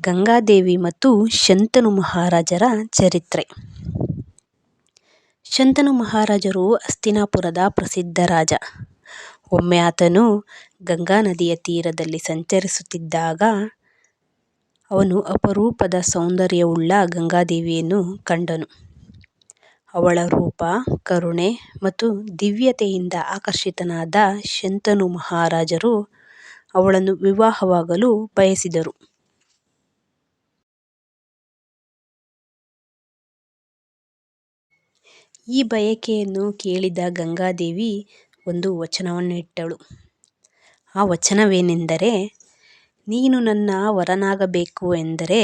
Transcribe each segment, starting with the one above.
ಗಂಗಾದೇವಿ ಮತ್ತು ಶಂತನು ಮಹಾರಾಜರ ಚರಿತ್ರೆ. ಶಂತನು ಮಹಾರಾಜರು ಅಸ್ತಿನಾಪುರದ ಪ್ರಸಿದ್ಧ ರಾಜ. ಒಮ್ಮೆ ಆತನು ಗಂಗಾ ನದಿಯ ತೀರದಲ್ಲಿ ಸಂಚರಿಸುತ್ತಿದ್ದಾಗ ಅವನು ಅಪರೂಪದ ಸೌಂದರ್ಯವುಳ್ಳ ಗಂಗಾದೇವಿಯನ್ನು ಕಂಡನು. ಅವಳ ರೂಪ, ಕರುಣೆ ಮತ್ತು ದಿವ್ಯತೆಯಿಂದ ಆಕರ್ಷಿತನಾದ ಶಂತನು ಮಹಾರಾಜರು ಅವಳನ್ನು ವಿವಾಹವಾಗಲು ಬಯಸಿದರು. ಈ ಬಯಕೆಯನ್ನು ಕೇಳಿದ ಗಂಗಾದೇವಿ ಒಂದು ವಚನವನ್ನಿಟ್ಟಳು. ಆ ವಚನವೇನೆಂದರೆ, ನೀನು ನನ್ನ ವರನಾಗಬೇಕು ಎಂದರೆ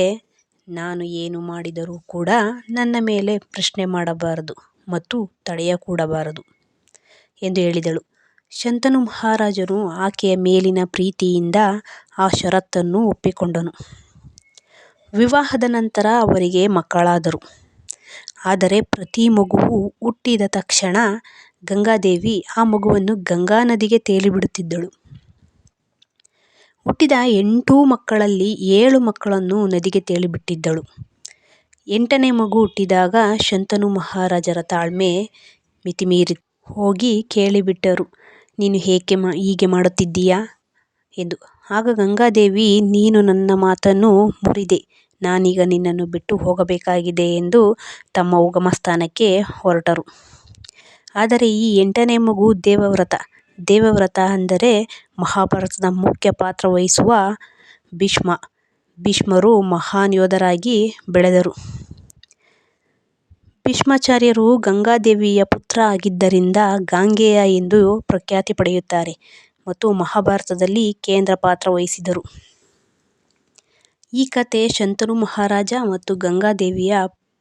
ನಾನು ಏನು ಮಾಡಿದರೂ ಕೂಡ ನನ್ನ ಮೇಲೆ ಪ್ರಶ್ನೆ ಮಾಡಬಾರದು ಮತ್ತು ತಡೆಯಕೂಡಬಾರದು ಎಂದು ಹೇಳಿದಳು. ಶಂತನು ಮಹಾರಾಜನು ಆಕೆಯ ಮೇಲಿನ ಪ್ರೀತಿಯಿಂದ ಆ ಷರತ್ತನ್ನು ಒಪ್ಪಿಕೊಂಡನು. ವಿವಾಹದ ನಂತರ ಅವರಿಗೆ ಮಕ್ಕಳಾದರು. ಆದರೆ ಪ್ರತಿ ಮಗುವು ಹುಟ್ಟಿದ ತಕ್ಷಣ ಗಂಗಾದೇವಿ ಆ ಮಗುವನ್ನು ಗಂಗಾ ನದಿಗೆ ತೇಲಿಬಿಡುತ್ತಿದ್ದಳು. ಹುಟ್ಟಿದ ಎಂಟು ಮಕ್ಕಳಲ್ಲಿ ಏಳು ಮಕ್ಕಳನ್ನು ನದಿಗೆ ತೇಲಿಬಿಟ್ಟಿದ್ದಳು. ಎಂಟನೇ ಮಗು ಹುಟ್ಟಿದಾಗ ಶಂತನು ಮಹಾರಾಜರ ತಾಳ್ಮೆ ಮಿತಿಮೀರಿ ಹೋಗಿ ಕೇಳಿಬಿಟ್ಟರು, ನೀನು ಹೇಗೆ ಮಾ, ಹೀಗೆ ಮಾಡುತ್ತಿದ್ದೀಯಾ? ಎಂದು. ಆಗ ಗಂಗಾದೇವಿ, ನೀನು ನನ್ನ ಮಾತನ್ನು ಮುರಿದೆ ನಾನೀಗ ನಿನ್ನನ್ನು ಬಿಟ್ಟು ಹೋಗಬೇಕಾಗಿದೆ ಎಂದು ತಮ್ಮ ಉಗಮ ಸ್ಥಾನಕ್ಕೆ ಹೊರಟರು. ಆದರೆ ಈ ಎಂಟನೇ ಮಗು ದೇವವ್ರತ. ದೇವವ್ರತ ಅಂದರೆ ಮಹಾಭಾರತದ ಮುಖ್ಯ ಪಾತ್ರ ವಹಿಸುವ ಭೀಷ್ಮ. ಭೀಷ್ಮರು ಮಹಾನ್ ಯೋಧರಾಗಿ ಬೆಳೆದರು. ಭೀಷ್ಮಾಚಾರ್ಯರು ಗಂಗಾದೇವಿಯ ಪುತ್ರ ಆಗಿದ್ದರಿಂದ ಗಾಂಗೇಯ ಎಂದು ಪ್ರಖ್ಯಾತಿ ಪಡೆಯುತ್ತಾರೆ ಮತ್ತು ಮಹಾಭಾರತದಲ್ಲಿ ಕೇಂದ್ರ ಪಾತ್ರ ವಹಿಸಿದರು. ಈ ಕಥೆ ಶಂತನು ಮಹಾರಾಜ ಮತ್ತು ಗಂಗಾದೇವಿಯ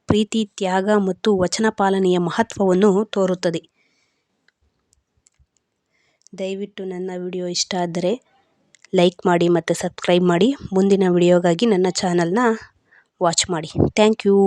ಪ್ರೀತಿ, ತ್ಯಾಗ ಮತ್ತು ವಚನ ಪಾಲನೆಯ ಮಹತ್ವವನ್ನು ತೋರುತ್ತದೆ. ದಯವಿಟ್ಟು ನನ್ನ ವಿಡಿಯೋ ಇಷ್ಟ ಆದರೆ ಲೈಕ್ ಮಾಡಿ ಮತ್ತು ಸಬ್ಸ್ಕ್ರೈಬ್ ಮಾಡಿ. ಮುಂದಿನ ವಿಡಿಯೋಗಾಗಿ ನನ್ನ ಚಾನಲ್ನ ವಾಚ್ ಮಾಡಿ. Thank you.